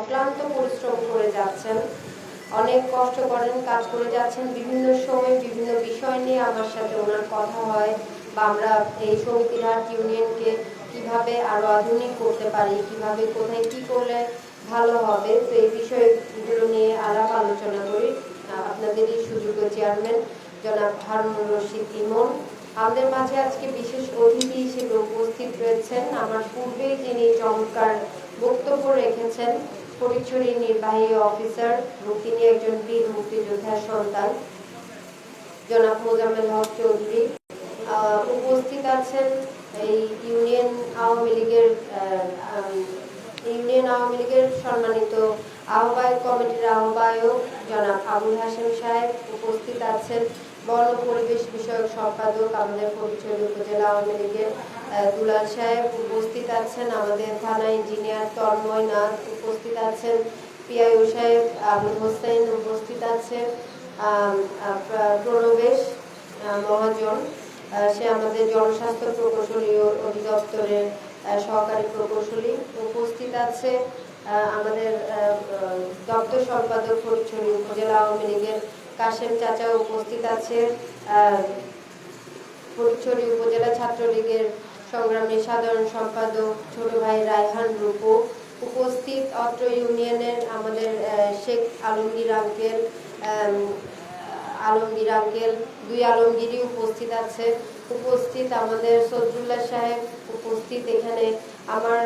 অক্লান্ত পরিশ্রম করে যাচ্ছেন। অনেক কষ্ট করেন, কাজ করে যাচ্ছেন। বিভিন্ন সময় বিভিন্ন বিষয় নিয়ে আমার সাথে ওনার কথা হয় বা আমরা এই সমিতির হাট ইউনিয়নকে কীভাবে আরও আধুনিক করতে পারি, কীভাবে কোথায় কি করলে ভালো হবে, তো এই বিষয়গুলো নিয়ে আলাপ আলোচনা করি। আপনাদেরই সুযোগ্য চেয়ারম্যান জনাব হারুনুর রশিদ ইমন। আমাদের মাঝে আজকে বিশেষ অতিথি হিসেবে উপস্থিত রয়েছেন। আমার পূর্বেই যিনি চমৎকার বক্তব্য রেখেছেন ফটিকছড়ি নির্বাহী অফিসার তিনি একজন বীর মুক্তিযোদ্ধার সন্তান, জনাব মোজাম্মেল হক চৌধুরী। উপস্থিত আছেন এই ইউনিয়ন আওয়ামী লীগের ইউনিয়ন আওয়ামী লীগের সম্মানিত আহ্বায়ক কমিটির আহ্বায়ক জনাব আবুল হাসেম সাহেব উপস্থিত আছেন। বন পরিবেশ বিষয়ক সম্পাদক আমাদের ফটিকছড়ি উপজেলা আওয়ামী লীগের দুলাল সাহেব উপস্থিত আছেন, আমাদের থানা ইঞ্জিনিয়ার তন্ময় নাথ উপস্থিত আছেন, পিআইও সাহেব আবুল হোসেন উপস্থিত আছেন প্রণবেশ মহাজন সে আমাদের জনস্বাস্থ্য প্রকৌশলী অধিদপ্তরের সহকারী প্রকৌশলী উপস্থিত আছে আমাদের দপ্তর সম্পাদক ফরিদছড়ি উপজেলা আওয়ামী লীগের কাশেম চাচা উপস্থিত আছে ফটিকছড়ি উপজেলা ছাত্রলীগের সংগ্রামী সাধারণ সম্পাদক ছোট ভাই রায়হান রূপু, উপস্থিত অত্র ইউনিয়নের আমাদের শেখ আলমগীর আঙ্কেল আলমগীর আঙ্কেল, দুই আলমগীরই উপস্থিত আছে। উপস্থিত আমাদের সজ্জুল্লাহ সাহেব, উপস্থিত এখানে আমার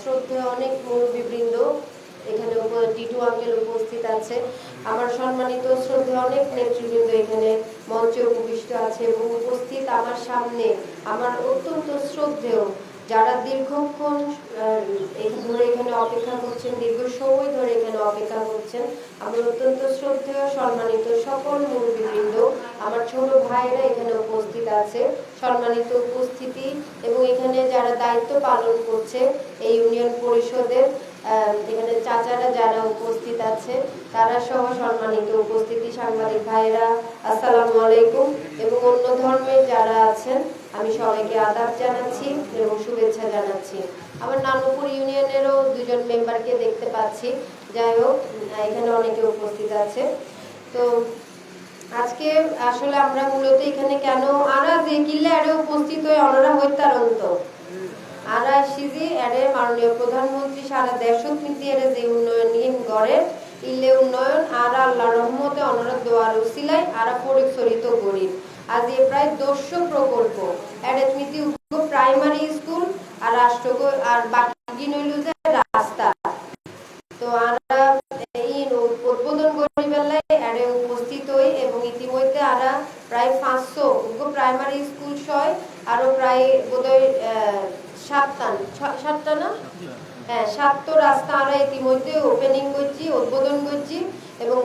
শ্রদ্ধেয় অনেক মুরব্বীবৃন্দ। এখানে টিটু আঙ্কেল উপস্থিত আছে। আমার সম্মানিত শ্রদ্ধেয় অনেক নেতৃবৃন্দ এখানে মঞ্চে উপবিষ্ট আছে এবং উপস্থিত আমার সামনে আমার অত্যন্ত শ্রদ্ধেয় যারা দীর্ঘক্ষণ ধরে এখানে অপেক্ষা করছেন, দীর্ঘ সময় ধরে এখানে অপেক্ষা করছেন আমার অত্যন্ত শ্রদ্ধেয়, সম্মানিত সকল মুরব্বীবৃন্দ, আমার ছোট ভাইরা এখানে উপস্থিত আছে, সম্মানিত উপস্থিতি এবং এখানে যারা দায়িত্ব পালন করছে এই ইউনিয়ন পরিষদের এখানে চাচারা যারা উপস্থিত আছে, তারা সহ সম্মানিত উপস্থিতি সাংবাদিক ভাইরা আসসালামু আলাইকুম। এবং অন্য ধর্মের যারা আছেন, আমি সবাইকে আদাব জানাচ্ছি এবং শুভেচ্ছা জানাচ্ছি। আমার নানুপুর ইউনিয়নেরও দুজন মেম্বারকে দেখতে পাচ্ছি। যাই হোক, এখানে অনেকে উপস্থিত আছে। তো আজকে আসলে আমরা মূলত এখানে কেন আরা যে কিল্লে আরে উপস্থিত হয়ে অনারা হত্যারন্ত আরা সিজি মাননীয় প্রধানমন্ত্রী সারা দেশত নীতি এর যে উন্নয়ন নিয়ে গড়ে ইল্লে উন্নয়ন আর আল্লাহ রহমতে অনরা দোয়ার উসিলাই আরা পরিচরিত গরিব আজ এ প্রায় দশশো প্রকল্প। এর নীতি প্রাইমারি স্কুল আর রাষ্ট্র আর বাকি নইল যে রাস্তা। তো আমরা এই উদ্বোধন করি এরে উপস্থিত হই এবং ইতিমধ্যে আমরা প্রায় পাঁচশো প্রাইমারি স্কুল ছয় আরও প্রায় বোধহয় সাতটা না? হ্যাঁ রাস্তা ইতিমধ্যে ওপেনিং করছি, উদ্বোধন করছি এবং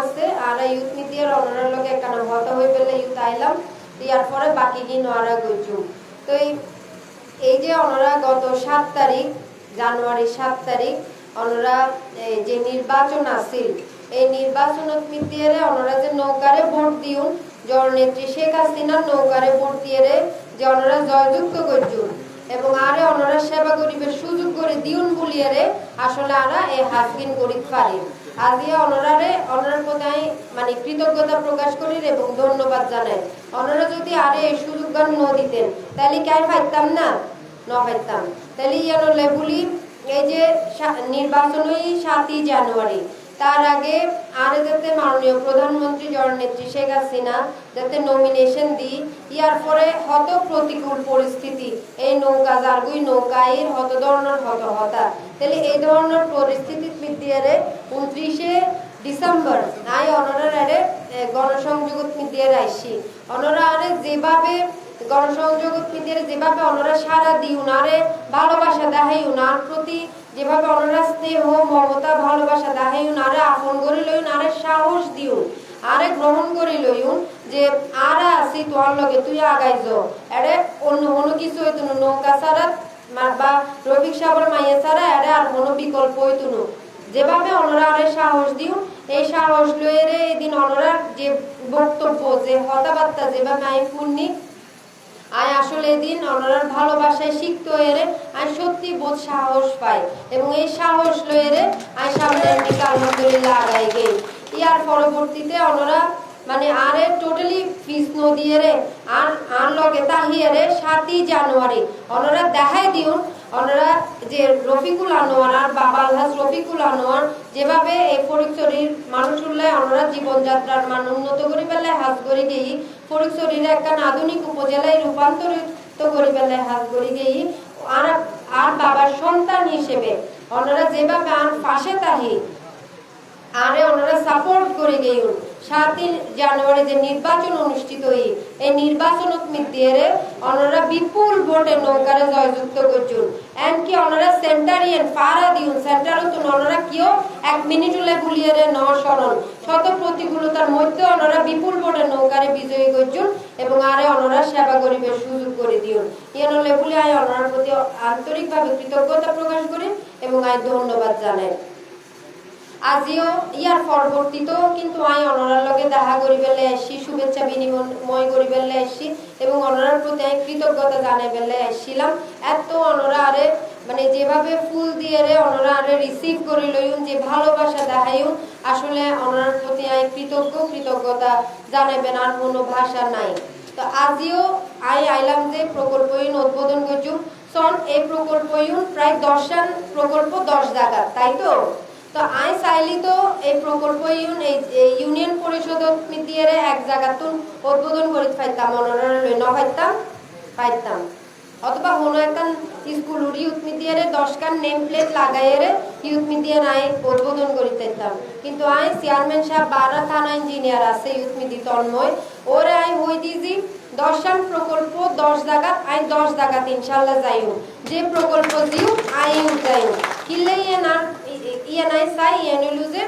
আছে। আর ইউথ হয়ে ইউথ আইলাম। পরে বাকি তো এই যে গত সাত তারিখ সাত তারিখ যে নির্বাচন এই নির্বাচন নৌকারে ভোট দিউন, জননেত্রী শেখ হাসিনার নৌকারে ভোট দিয়ে যে ওনারা জয়যুক্ত করছুন এবং আরে ওনারা সেবা করিবের সুযোগ করে দিউন বলিয়ারে আসলে আরা এই হাসকিন করিত পারি। আজিয়া ওনার প্রতি আমি মানে কৃতজ্ঞতা প্রকাশ করি এবং ধন্যবাদ জানাই অনারা যদি আরে এই সুযোগ গান ন দিতেন, তাহলে কাই পাইতাম না? ন পাইতাম। তাহলে ইয়ানো লেবুলি এই যে নির্বাচনই সাতই জানুয়ারি। তার আগে আর যাতে মাননীয় প্রধানমন্ত্রী জননেত্রী শেখ হাসিনা যাতে নমিনেশন দিই, ইয়ার পরে হত প্রতিকূল পরিস্থিতি। এই নৌকা জার্গুই নৌকায়ের হত ধরনের হত হতা। তাহলে এই ধরনের পরিস্থিতি মিডিয়ারে উনত্রিশে ডিসেম্বর, আই অনরার আরে গণসংযোগ মিডিয়ার আইসি। অনরা আরে যেভাবে গণসংযোগ মিডিয়ারে যেভাবে অনরা সারা দিই উনারে ভালোবাসা দেখাই উনার প্রতি যেভাবে অনরা স্নেহ, মমতা ভালোবাসা দেখাই উনারে আপন করে লই উনারে সাহস দিও আরে গ্রহণ করে লইউন যে আরা আছি তোর লগে তুই আগাই যো। এরে অন্য কোনো কিছু হইতো নৌকা ছাড়া বা রফিক সাগর মাইয়া ছাড়া এরে আর কোনো বিকল্প হইতো না। যেভাবে অনরা আরে সাহস দিও এই সাহস লইয়ে রে এই দিন অনরা যে বক্তব্য, যে হতাবার্তা যেভাবে আমি পূর্ণি আয় আসলে এদিন ওনার ভালোবাসায় শিখতে এরে আমি সত্যি বোধ সাহস পাই। এবং এই সাহস লয়েরে আর সামনে আলহামদুলিল্লাহ আগাই গেই। ইয়ার পরবর্তীতে ওনারা মানে আরে টোটালি ফিস নদিয়ে রে, আর আর লগে তাহিয়ে রে সাতই জানুয়ারি। ওনারা দেখাই দিউন ওনারা যে রফিকুল আনোয়ার আর বাবা আলহাজ রফিকুল আনোয়ার যেভাবে এই ফরিকচুরির মানুষ উল্লায় ওনারা জীবনযাত্রার মান উন্নত করি পেলে হাজ করি গেই ফরিকচুরির একটা আধুনিক উপজেলায় রূপান্তরিত করি পেলে হাজ করি গেই আর আর বাবার সন্তান হিসেবে ওনারা যেভাবে আর পাশে তাহি, আরে ওনারা সাপোর্ট করে গেইন সাতই জানুয়ারি যে নির্বাচন অনুষ্ঠিত হই, এই নির্বাচন দিয়ে ওনারা বিপুল ভোটে নৌকারে জয়যুক্ত করছুন এমনকি ওনারা সেন্টারিয়ান ফারা দিউন সেন্টারও তো ওনারা কেউ এক মিনিট হলে গুলিয়ে রে ন সরল শত প্রতিকূলতার মধ্যে ওনারা বিপুল ভোটে নৌকারে বিজয়ী করছুন এবং আরে ওনারা সেবা গরিবের সুযোগ করে দিউন। ইয়ে নলে বলে আয় ওনার প্রতি আন্তরিকভাবে কৃতজ্ঞতা প্রকাশ করি এবং আয় ধন্যবাদ জানাই। আজিও ইয়ার পরবর্তীতেও কিন্তু আমি অনরার লগে দেখা করিবেলে আসছি শুভেচ্ছা বিনিময় করিবেলে আসছি এবং অনরার প্রতি আমি কৃতজ্ঞতা জানাইবেলে আসছিলাম এত অনরা আরে মানে যেভাবে ফুল দিয়ে রে অনরা আরে রিসিভ করে লইউন যে ভালোবাসা দেখাইউন আসলে অনরার প্রতি আমি কৃতজ্ঞ, কৃতজ্ঞতা জানাইবেন আর কোনো ভাষা নাই। তো আজিও আই আইলাম যে প্রকল্প উদ্বোধন করছুম সন এই প্রকল্প প্রায় দশান প্রকল্প দশ জায়গা তাই তো তো আই চাইলি তো এই প্রকল্প ইউনিয়ন পরিষদ মিটিয়ে এক জায়গাতুন উদ্বোধন করে পাইতাম অনরার লই ন পাইতাম। পাইতাম অথবা কোনো একটা স্কুল ইউথ মিডিয়ার দশকার নেম প্লেট লাগাইয়ে ইউথ মিডিয়া নাই, উদ্বোধন করি পাইতাম কিন্তু আই চেয়ারম্যান সাহেব বারা থানা ইঞ্জিনিয়ার আছে ইউথ মিডি তন্ময়। ওরে আই হই দিজি দশান প্রকল্প দশ জায়গা আই দশ জায়গাতে ইনশাল্লাহ যাইও যে প্রকল্প দিও আই যাইও কিলে ইয়ে না ইয়ে নাই চাই ইয়ে নিলু যে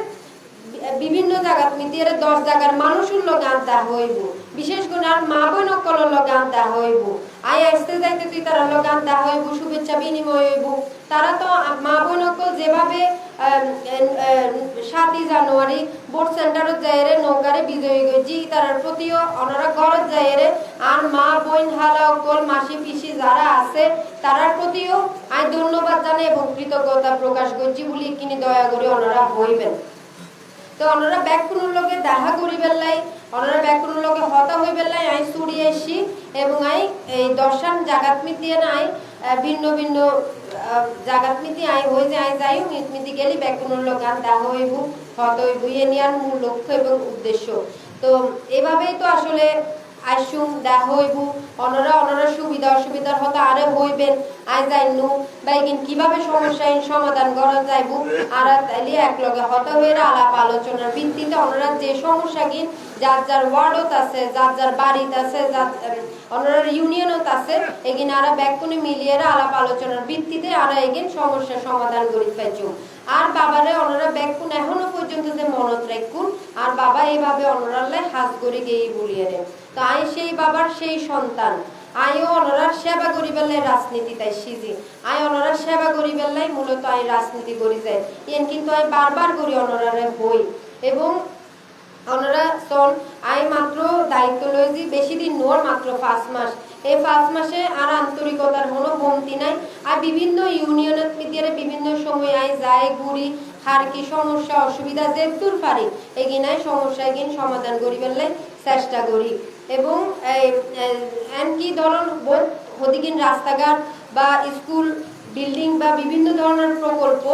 বিভিন্ন জায়গাত মিতিয়ে দশ জায়গার মানুষের লগে আনতা হইব। বিশেষ করে আর মা বোন অকলের লগে আনতা হইব। আই আসতে যাইতে তুই তারা লগে আনতা হইব, শুভেচ্ছা বিনিময় হইব। তারা তো মা বোন অকল যেভাবে সাতই জানুয়ারি ভোট সেন্টারত যাইরে নৌকারে বিজয়ী গেছি তার প্রতিও ওনারা ঘরত যাইরে আর মা বোন, হালা অকল মাসি, পিসি যারা আছে, তারার প্রতিও আমি ধন্যবাদ জানাই এবং কৃতজ্ঞতা প্রকাশ করছি বলি কিনি দয়া করে ওনারা হইবেন। তো ওনারা ব্যাকুনের লোকে দেখা করি বেলাই ওনারা ব্যাকুনের লগে হতা হই বেলাই আই চুরি আসি এবং আই এই দর্শন জাগাত মিতিয়ে নাই ভিন্ন ভিন্ন জাগাত মিতি আই হই যে আই যাই মিতি গেলি ব্যাকুনের লগে আর দেখা হইব হত হইব ইয়ে নিয়ার মূল লক্ষ্য এবং উদ্দেশ্য। তো এভাবেই তো আসলে আইসুম দেখ হইব অনরা অনরা সুবিধা অসুবিধার হতে আরে হইবেন আই যাইনু বাইকিন কীভাবে সমস্যা সমাধান করা যাইব আর তাইলে এক লগে হতে হইরা আলাপ আলোচনার ভিত্তিতে অনরা যে সমস্যা গিন যার যার ওয়ার্ডত আছে, যার যার বাড়িত আছে, যার অনার ইউনিয়নত আছে, এগিন আরা ব্যাকুনি মিলিয়ে আলাপ আলোচনার ভিত্তিতে আরা এগিন সমস্যা সমাধান করি পাইছু আর বাবারে অনরা ব্যাকুন এখনও পর্যন্ত যে মনত রাখুন আর বাবা এইভাবে অনরালে হাত করে গিয়ে বলিয়ে রে তো আই সেই বাবার সেই সন্তান। আইও অনরার সেবা করি বেলায় রাজনীতি তাই সিজি। আই অনরার সেবা করি বেলায় মূলত আই রাজনীতি করি যায়। ইয়েন কিন্তু আই বারবার করি অনরারে হই। এবং ওনারা সন আই মাত্র দায়িত্ব লইছি বেশি দিন নোর মাত্র পাঁচ মাস। এই পাঁচ মাসে আর আন্তরিকতার কোনো কমতি নাই। আর বিভিন্ন ইউনিয়নের মিডিয়ারে বিভিন্ন সময় আই যায়, ঘুরি, হার কি সমস্যা, অসুবিধা, যে দূর পারি, এগিনায় সমস্যা এগিন সমাধান করি ফেললে চেষ্টা করি। এবং এমনকি ধরুন হদিকিন রাস্তাঘাট বা স্কুল, বিল্ডিং বা বিভিন্ন ধরনের প্রকল্প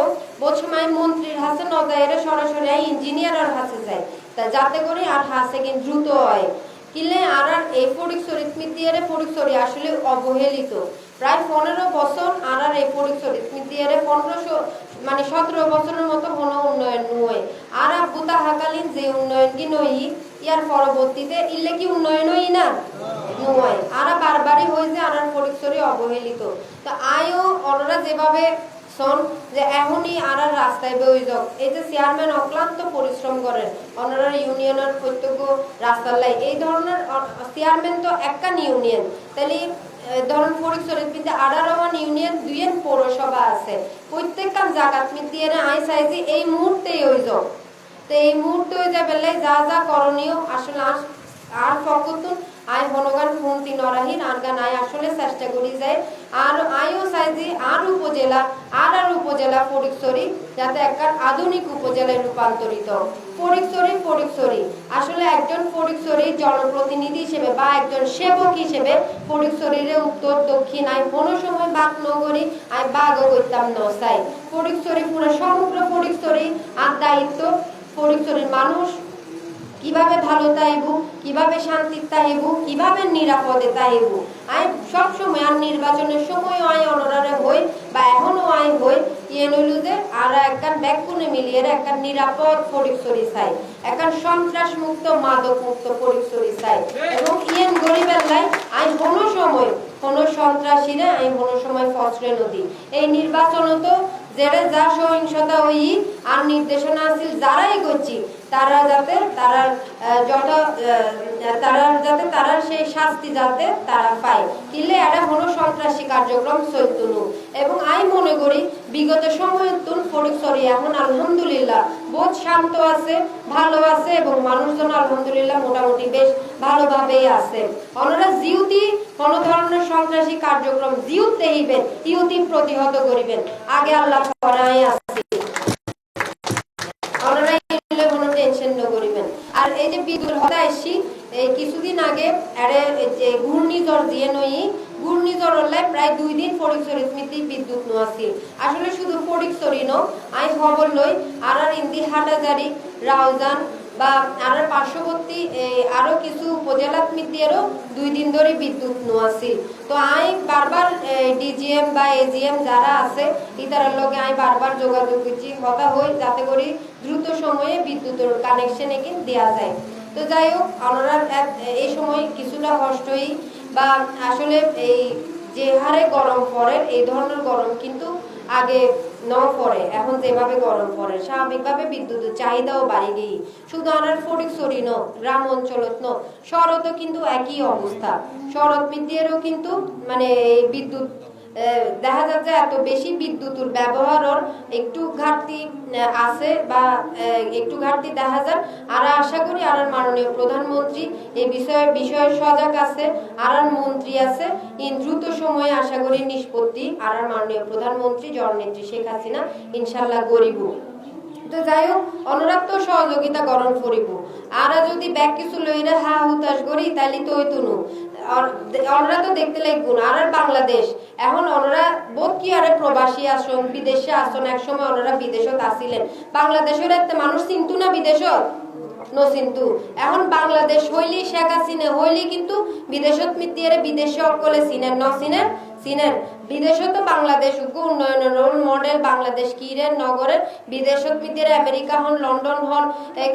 বহু সময় মন্ত্রীর হাতে নজায়ের সরাসরি ইঞ্জিনিয়ারের হাতে যায়। তা যাতে করে আর হাসে কিন্তু দ্রুত হয়। কিলে আর আর এই পরিক্সরি স্মৃতিয়ারে পরিক্সরি আসলে অবহেলিত। প্রায় পনেরো বছর আর আর এই পরিক্সরি স্মৃতিয়ারে পনেরোশো মানে সতেরো বছরের মতো কোনো উন্নয়ন নয়। আর বুতা হাকালীন যে উন্নয়ন কি নই, ইয়ার পরবর্তীতে ইলে কি উন্নয়ন হই না? নয়। আর বারবারই হয়েছে আর আর পরিক্সরি অবহেলিত। তো আয়ও ওনারা যেভাবে শোন, যে এখনই আর আর রাস্তায় বই যাও। এই যে চেয়ারম্যান অক্লান্ত পরিশ্রম করেন ওনারা ইউনিয়নের প্রত্যেক রাস্তার লাই। এই ধরনের চেয়ারম্যান তো একখান ইউনিয়ন। তাহলে ধরুন পরিচয় কিন্তু আঠারোমান ইউনিয়ন, দুইয়ের পৌরসভা আছে। প্রত্যেকখান জায়গাত মিটিয়ে আই চাইছি এই মুহূর্তেই ওই যাও। তো এই মুহূর্তে ওই যে বেলায় যা যা করণীয়, আসলে আর ফকতুন আই হনগান ফোনতি নরাহি নানগান আই আসলে চেষ্টা করি যায়। আর আইও চাই যে আর উপজেলা, আর আর উপজেলা ফরিকছড়ি যাতে একটা আধুনিক উপজেলায় রূপান্তরিত ফরিকছড়ি ফরিকছড়ি আসলে একজন ফরিকছড়ি জনপ্রতিনিধি হিসেবে বা একজন সেবক হিসেবে ফরিকছড়িরে উত্তর, দক্ষিণ, আই কোনো সময় বাক নগরী আই বাগও করতাম নসাই ফরিকছড়ি পুরো সমগ্র ফরিকছড়ি আর দায়িত্ব ফরিকছড়ির মানুষ কীভাবে ভালো তাইব কীভাবে শান্তি তাইব কীভাবে নিরাপদে তাইব আই সব সময় আর নির্বাচনের সময় আই অনরারে হই বা এখনও আই হই ইয়ে নইল যে আর একখান ব্যাকুনে মিলিয়ে একখান নিরাপদ পরিসরি চাই, একখান সন্ত্রাস মুক্ত মাদক মুক্ত পরিসরি চাই। এবং ইয়েন গরিবের লাই, আই কোনো সময় কোনো সন্ত্রাসীরে আমি কোনো সময় ফসরে নদী। এই নির্বাচন তো যেটা যা সহিংসতা হই আর নির্দেশনা আছিল যারাই করছি, তারা যাতে তারা যত তারা যাতে তারা সেই শাস্তি যাতে তারা পায়। কিলে এটা হলো সন্ত্রাসী কার্যক্রম চৈতন্য এবং আমি মনে করি, বিগত সময়ের তুন ফরিকসরি এখন আলহামদুলিল্লাহ বহুত শান্ত আছে, ভালো আছে এবং মানুষজন আলহামদুলিল্লাহ মোটামুটি বেশ ভালোভাবেই আছে। ওনারা জিউতি কোন ধরনের সন্ত্রাসী কার্যক্রম ইউতি প্রতিহত করিবেন। আগে আল্লাহ এই কিছুদিন আগে আরে ঘূর্ণিঝড় দিয়ে নই ঘূর্ণিঝড় হলে প্রায় দুই দিন বিদ্যুৎ আসলে শুধু ন লই আর আর ইন্দি হাটাজারি রাউজান বা আর পার্শ্ববর্তী এই আরও কিছু উপজেলা স্মৃতিরও দুই দিন ধরে বিদ্যুৎ নো আছিল তো আই বারবার ডিজিএম বা এজিএম যারা আছে ইতারার লগে আই বারবার যোগাযোগ করছি কথা হই, যাতে করে দ্রুত সময়ে বিদ্যুতের কানেকশন এগিন দেওয়া যায়। তো যাই হোক আমরা এই সময় কিছুটা কষ্টই বা আসলে এই যে হারে গরম পড়ে, এই ধরনের গরম কিন্তু আগে পড়ে এখন যেভাবে গরম পড়ে, স্বাভাবিকভাবে বিদ্যুতের চাহিদাও বাড়ি গেই শুধু আনার ফটিক সরি ন, গ্রাম অঞ্চলত ন, শরৎও কিন্তু একই অবস্থা। শরৎ মিদ্যেরও কিন্তু মানে এই বিদ্যুৎ দেখা যাচ্ছে এত বেশি বিদ্যুতের ব্যবহারের একটু ঘাটতি আছে বা একটু ঘাটতি দেখা যায় আর আশা করি আর মাননীয় প্রধানমন্ত্রী এই বিষয়ে বিষয়ে সজাগ আছে আর মন্ত্রী আছে। দ্রুত সময়ে আশা করি নিষ্পত্তি আর মাননীয় প্রধানমন্ত্রী জননেত্রী শেখ হাসিনা ইনশাল্লাহ গরিব তো যাই হোক, অনুরাগ তো সহযোগিতা গরম করিব। আর যদি ব্যাগ কিছু লইরে হা হুতাশ করি তাহলে তো ওই অনরা তো দেখতে লাগবো না আর বাংলাদেশ। এখন ওনারা বোধ কি আরে প্রবাসী আসন বিদেশে আসন এক সময় ওনারা বিদেশত আসিলেন। বাংলাদেশের একটা মানুষ চিন্তু না বিদেশত? নো কিন্তু এখন বাংলাদেশ হইলি শেখ হাসিনা হইলি কিন্তু বিদেশত মিতিয়ে বিদেশে অকলে সিনেন ন সিনেন সিনেন বিদেশত বাংলাদেশ উগ্র উন্নয়নের রোল মডেল বাংলাদেশ কিরেন নগরের বিদেশত মিতির আমেরিকা হন, লন্ডন হন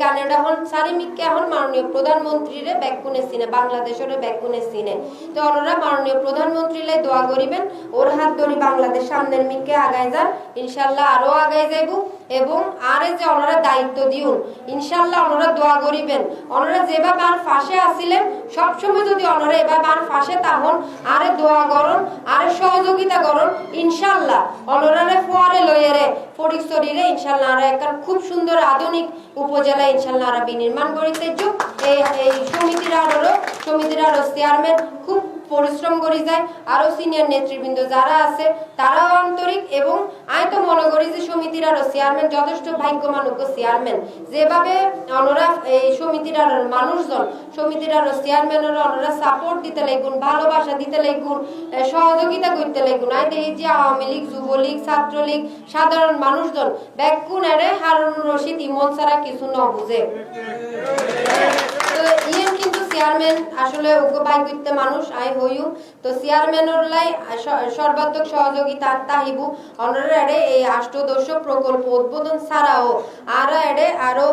কানাডা হন, সারি মিক্কে হন, মাননীয় প্রধানমন্ত্রীরে ব্যাকুনে সিনে বাংলাদেশের ব্যাকুনে সিনে। তো অনরা মাননীয় প্রধানমন্ত্রীলে দোয়া করিবেন, ওর হাত ধরি বাংলাদেশ সামনের মিক্কে আগায় যান ইনশাল্লাহ আরও আগায় যাইব। এবং আরে যে ওনারা দায়িত্ব দিউন ইনশাল্লাহ ওনারা দোয়া করিবেন। ওনারা যেভাবে আর ফাঁসে আসিলেন সবসময় যদি ওনারা এভাবে আর ফাঁসে তাহন, আরে দোয়া করুন, আরে সহযোগিতা করুন ইনশাল্লাহ ওনারা পরে লইয়েরে ফরিক শরীরে ইনশাল্লাহ আর একটা খুব সুন্দর আধুনিক উপজেলা ইনশাল্লাহ আর বিনির্মাণ করিতে যুগ। এই সমিতির আরও সমিতির আরও চেয়ারম্যান খুব পরিশ্রম করে যায় আরও সিনিয়র নেতৃবৃন্দ যারা আছে, তারাও আন্তরিক এবং আমি তো মনে করি যে সমিতির আরও চেয়ারম্যান যথেষ্ট ভাগ্যমানজ্ঞ চেয়ারম্যান যেভাবে ওনারা এই সমিতির আরও মানুষজন, সমিতির আরও চেয়ারম্যানেরা ওনারা সাপোর্ট দিতে লাগুন, ভালোবাসা দিতে লাগুন সহযোগিতা করতে লাগুন। আমি দেখি যে আওয়ামী লীগ, যুবলীগ, ছাত্রলীগ, সাধারণ মানুষজন ব্যাকুন এরে হারুন রশিদ ইমন ছাড়া কিছু ন বুঝে। তো ইয়ে কিন্তু চেয়ারম্যান, আসলে উগ্র বাই করতে মানুষ, আই হইউ তো চেয়ারম্যানের লাই সর্বাত্মক সহযোগিতা তাহিবু। অনারা এডে এই আষ্টদশ প্রকল্প উদ্বোধন ছাড়াও আর এডে আরও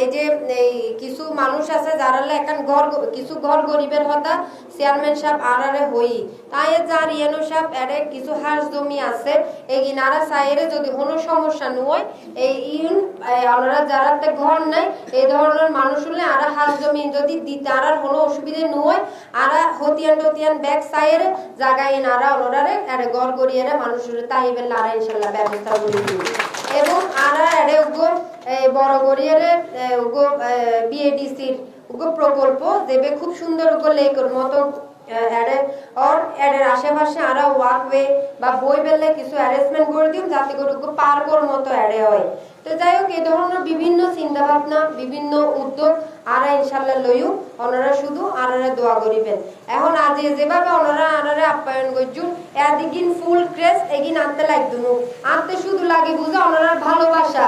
এই যে, এই কিছু মানুষ আছে যারা এখন ঘর কিছু ঘর গরিবের হতা, চেয়ারম্যান সাহেব আরারে হই। তাই যার ইয়েনো সাহেব এডে কিছু হাঁস জমি আছে, এই ইনারা সাইরে যদি কোনো সমস্যা নয় এই ইউন আমরা যারা ঘর নাই, এই ধরনের মানুষ হলে আর হাঁস জমি যদি দিতে আর কোনো অসুবিধে নয়, আরা হতিয়ান টতিয়ান ব্যাগ সাইয়ের জায়গায় নারা ওনারে এরে ঘর গড়িয়ে মানুষের তাইবে লারা ইনশাল্লাহ ব্যবস্থা করে দিব। এবং আরা এরে উগো বড় গড়িয়ে উগো বিএডিসির উগো প্রকল্প দেবে খুব সুন্দর উগো লেকর মতো আর আশেপাশে আরা ওয়াকওয়ে বা বই বেলে কিছু অ্যারেঞ্জমেন্ট করে দিন যাতে করে পার্কর মতো এডে হয়। তো যাই হোক এই ধরনের বিভিন্ন চিন্তা ভাবনা বিভিন্ন উদ্যোগ আরা ইনশাল্লাহ লইও, ওনারা শুধু আনারা দোয়া করিবেন। এখন আজ যেভাবে ওনারা আনারে আপ্যায়ন করছুন এদিকিন ফুল ক্রেস, এগিন আনতে লাগদুনু। আনতে শুধু লাগে বুঝে ওনারা ভালোবাসা,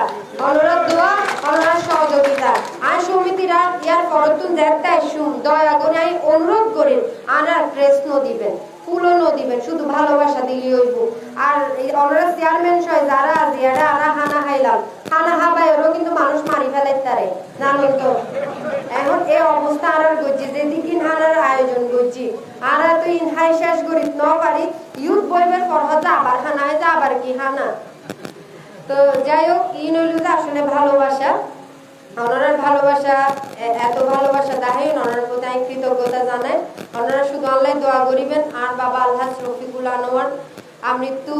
ওনারা দোয়া, ওনারা সহযোগিতা। আর সমিতিরা, ইয়ার পরতুন দেখতে আসুন, দয়া করে অনুরোধ করি আনার ক্রেস দিবেন দিবেন, শুধু ভালোবাসা দিলি হইব। আর চেয়ারম্যান সহ যারা আরা হানা খাইলাম হানা কিন্তু মানুষ মারি পারে। জানুন তো। এখন এই অবস্থা আর আয়োজন করছি আর তো শেষ করি ন পারি ইউথ বইবের পরহত আবার হানায় যা আবার কি হানা? তো যাই হোক ইন হইল আসলে ভালোবাসা। ওনার ভালোবাসা এত ভালোবাসা দেখাই ওনার প্রতি আমি কৃতজ্ঞতা জানাই ওনারা শুধু আল্লাহ দোয়া করিবেন, আর বাবা আল্লাহ রফিকুল আনোয়ার আমৃত্যু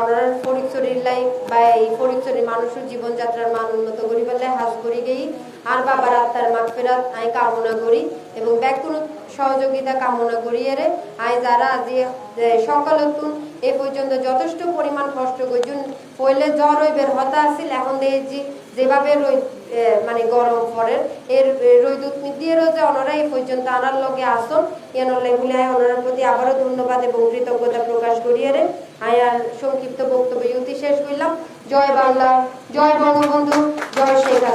ওনার ফরিকচুরির লাই, বা এই ফরিকচুরির মানুষের জীবনযাত্রার মান উন্নত করিবার লাই হাজ করি গেই। আর বাবার আত্মার মাগফিরাত আমি কামনা করি এবং ব্যাকুল সহযোগিতা কামনা করি এরে। আমি যারা আজি সকালতুন এ পর্যন্ত যথেষ্ট পরিমাণ কষ্ট করছুন পইলে জ্বর হইবের হতা আছিল, এখন দেখছি যেভাবে রই মানে গরম পড়ের এর রৈদুত দিয়ে রোজে ওনারা এই পর্যন্ত আনার লগে আসন। আয় ওনার প্রতি আবারও ধন্যবাদ এবং কৃতজ্ঞতা প্রকাশ করিয়ে রে আয়ার সংক্ষিপ্ত বক্তব্য ইউতি শেষ করলাম। জয় বাংলা, জয় বঙ্গবন্ধু, জয় শেখ।